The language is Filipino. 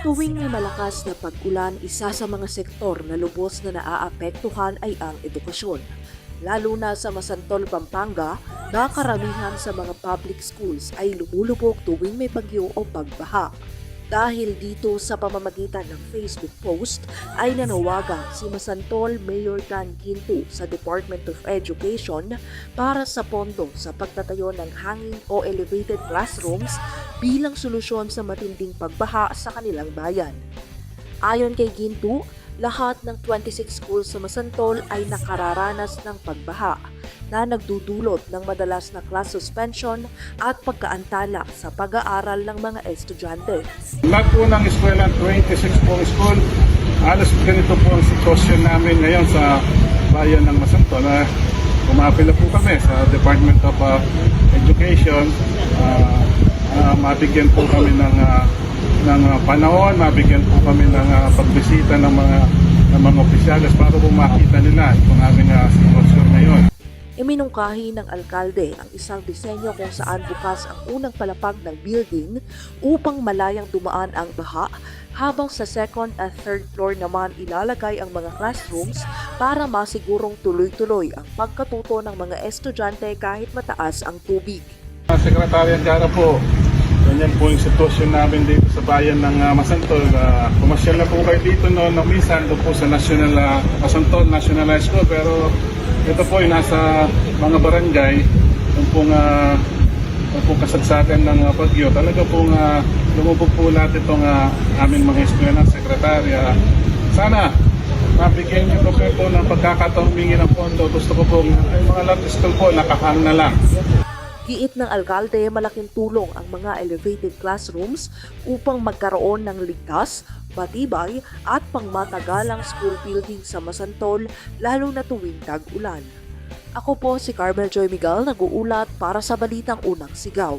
Tuwing may malakas na pag-ulan, isa sa mga sektor na lubos na naaapektuhan ay ang edukasyon. Lalo na sa Masantol, Pampanga, na karamihan sa mga public schools ay lumulubog tuwing may bagyo o pagbaha. Dahil dito sa pamamagitan ng Facebook post ay nanawagan si Masantol Mayor Dan Quinto sa Department of Education para sa pondo sa pagtatayo ng hangin o elevated classrooms bilang solusyon sa matinding pagbaha sa kanilang bayan. Ayon kay Ginto, lahat ng 26 schools sa Masantol ay nakararanas ng pagbaha na nagdudulot ng madalas na class suspension at pagkaantala sa pag-aaral ng mga estudyante. Lahat po ng eskwela, 26 pong school, alas ganito po ang sitwasyon namin ngayon sa bayan ng Masantol. Uh, Umapila po kami sa Department of uh, Education. Uh, mabigyan po kami ng, uh, ng uh, panahon, mabigyan po kami ng uh, pagbisita ng mga ng mga opisyalis para po makita nila itong aming uh, sitwasyon ngayon. Iminungkahi ng alkalde ang isang disenyo kung saan bukas ang unang palapag ng building upang malayang dumaan ang baha habang sa second at third floor naman ilalagay ang mga classrooms para masigurong tuloy-tuloy ang pagkatuto ng mga estudyante kahit mataas ang tubig. Secretary Angara po, ganyan po yung sitwasyon namin dito sa bayan ng uh, Masantol. Uh, pumasyal na po kayo dito noon no, minsan doon po sa National uh, Masantol National High School pero ito po yung nasa mga barangay yung pong, uh, yung pong kasagsagan ng uh, bagyo. Talaga pong uh, lumubog po lahat itong uh, aming mga eskwela sekretarya. Sana mabigyan niyo po po ng pagkakataong humingi ng pondo. Gusto ko po, yung mga lot school po, nakahang na lang. Giit ng alkalde, malaking tulong ang mga elevated classrooms upang magkaroon ng ligtas, matibay at pangmatagalang school building sa Masantol lalo na tuwing tag-ulan. Ako po si Carmel Joy Miguel nag-uulat para sa Balitang Unang Sigaw.